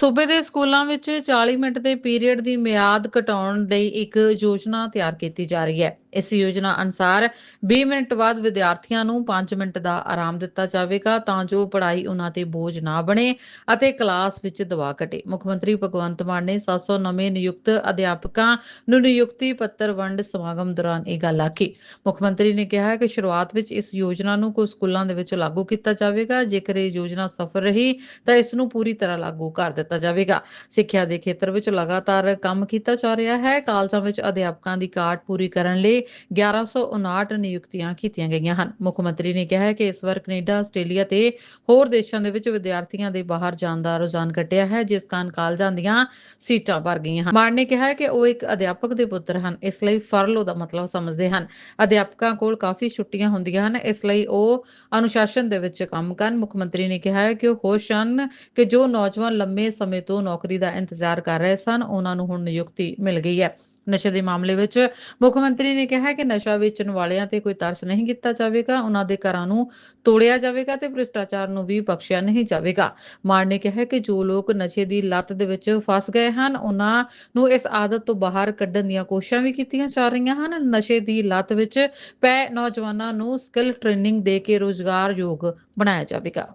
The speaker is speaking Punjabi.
ਸੂਬੇ ਦੇ ਸਕੂਲਾਂ ਵਿੱਚ 40 ਮਿੰਟ ਦੇ ਪੀਰੀਅਡ ਦੀ ਮਿਆਦ ਘਟਾਉਣ ਲਈ ਇੱਕ ਯੋਜਨਾ ਤਿਆਰ ਕੀਤੀ ਜਾ ਰਹੀ ਹੈ। ਇਸ ਯੋਜਨਾ ਅਨੁਸਾਰ 20 ਮਿੰਟ ਬਾਅਦ ਵਿਦਿਆਰਥੀਆਂ ਨੂੰ 5 ਮਿੰਟ ਦਾ ਆਰਾਮ ਦਿੱਤਾ ਜਾਵੇਗਾ ਤਾਂ ਜੋ ਪੜ੍ਹਾਈ ਉਹਨਾਂ ਤੇ ਬੋਝ ਨਾ ਬਣੇ ਅਤੇ ਕਲਾਸ ਵਿੱਚ ਦਬਾਅ ਘਟੇ। ਮੁੱਖ ਮੰਤਰੀ ਭਗਵੰਤ ਮਾਨ ਨੇ 700 ਨਵੇਂ ਨਿਯੁਕਤ ਅਧਿਆਪਕਾਂ ਨੂੰ ਨਿਯੁਕਤੀ ਪੱਤਰ ਵੰਡ ਸਮਾਗਮ ਦੌਰਾਨ ਇਹ ਗੱਲ ਆਖੀ। ਮੁੱਖ ਮੰਤਰੀ ਨੇ ਕਿਹਾ ਕਿ ਸ਼ੁਰੂਆਤ ਵਿੱਚ ਇਸ ਯੋਜਨਾ ਨੂੰ ਕੁਝ ਸਕੂਲਾਂ ਦੇ ਵਿੱਚ ਲਾਗੂ ਕੀਤਾ ਜਾਵੇਗਾ। ਜੇਕਰ ਇਹ ਯੋਜਨਾ ਸਫਲ ਰਹੀ ਤਾਂ ਇਸ ਨੂੰ ਪੂਰੀ ਤਰ੍ਹਾਂ ਲਾਗੂ ਕਰ ਦਿੱਤਾ ਜਾਵੇਗਾ। ਸਿੱਖਿਆ ਦੇ ਖੇਤਰ ਵਿੱਚ ਲਗਾਤਾਰ ਕੰਮ ਕੀਤਾ ਜਾ ਰਿਹਾ ਹੈ। ਕਾਲਜਾਂ ਵਿੱਚ ਅਧਿਆਪਕਾਂ ਦੀ ਘਾਟ ਪੂਰੀ ਕਰਨ ਲਈ 1159 ਨਿਯੁਕਤੀਆਂ ਕੀਤੀਆਂ ਗਈਆਂ ਹਨ। ਮੁੱਖ ਮੰਤਰੀ ਨੇ ਕਿਹਾ ਕਿ ਇਸ ਵਾਰ ਕੈਨੇਡਾ, ਆਸਟ੍ਰੇਲੀਆ ਤੇ ਹੋਰ ਦੇਸ਼ਾਂ ਦੇ ਵਿੱਚ ਵਿਦਿਆਰਥੀਆਂ ਦੇ ਬਾਹਰ ਜਾਣ ਦਾ ਰੁਝਾਨ ਘਟਿਆ ਹੈ, ਜਿਸ ਕਾਰਨ ਕਾਲਜਾਂ ਦੀਆਂ ਸੀਟਾਂ ਭਰ ਗਈਆਂ ਹਨ। ਮਾਨ ਨੇ ਕਿਹਾ ਕਿ ਉਹ ਇੱਕ ਅਧਿਆਪਕ ਦੇ ਪੁੱਤਰ ਹਨ, ਇਸ ਲਈ ਫਰਲੋ ਦਾ ਮਤਲਬ ਸਮਝਦੇ ਹਨ। ਅਧਿਆਪਕਾਂ ਕੋਲ ਕਾਫੀ ਛੁੱਟੀਆਂ ਹੁੰਦੀਆਂ ਹਨ, ਇਸ ਲਈ ਉਹ ਅਨੁਸ਼ਾਸਨ ਦੇ ਵਿੱਚ ਕੰਮ ਕਰਨ। ਮੁੱਖ ਮੰਤਰੀ ਨੇ ਕਿਹਾ ਹੈ ਕਿ ਉਹ ਖੁਸ਼ ਹਨ ਕਿ ਜੋ ਨੌਜਵਾਨ ਲੰਮੇ ਸਮੇਂ ਤੋਂ ਨੌਕਰੀ ਦਾ ਇੰਤਜ਼ਾਰ ਕਰ ਰਹੇ ਸਨ, ਉਹਨਾਂ ਨੂੰ ਹੁਣ ਨਿਯੁਕਤੀ ਮਿਲ ਗਈ ਹੈ। ਨਸ਼ੇ ਦੇ ਮਾਮਲੇ ਵਿੱਚ ਮੁੱਖ ਮੰਤਰੀ ਨੇ ਕਿਹਾ ਕਿ ਨਸ਼ਾ ਵੇਚਣ ਵਾਲਿਆਂ ਤੇ ਕੋਈ ਤਰਸ ਨਹੀਂ ਕੀਤਾ ਜਾਵੇਗਾ, ਉਹਨਾਂ ਦੇ ਘਰਾਂ ਨੂੰ ਤੋੜਿਆ ਜਾਵੇਗਾ ਤੇ ਭ੍ਰਿਸ਼ਟਾਚਾਰ ਨੂੰ ਵੀ ਬਖਸ਼ਿਆ ਨਹੀਂ ਜਾਵੇਗਾ। ਮਾਨ ਨੇ ਕਿਹਾ ਕਿ ਜੋ ਲੋਕ ਨਸ਼ੇ ਦੀ ਲੱਤ ਦੇ ਵਿੱਚ ਫਸ ਗਏ ਹਨ, ਉਹਨਾਂ ਨੂੰ ਇਸ ਆਦਤ ਤੋਂ ਬਾਹਰ ਕੱਢਣ ਦੀਆਂ ਕੋਸ਼ਿਸ਼ਾਂ ਵੀ ਕੀਤੀਆਂ ਜਾ ਰਹੀਆਂ ਹਨ। ਨਸ਼ੇ ਦੀ ਲੱਤ ਵਿੱਚ ਪੈ ਨੌਜਵਾਨਾਂ ਨੂੰ ਸਕਿੱਲ ਟ੍ਰੇਨਿੰਗ ਦੇ ਕੇ ਰੋਜ਼ਗਾਰ ਯੋਗ ਬਣਾਇਆ ਜਾਵੇਗਾ।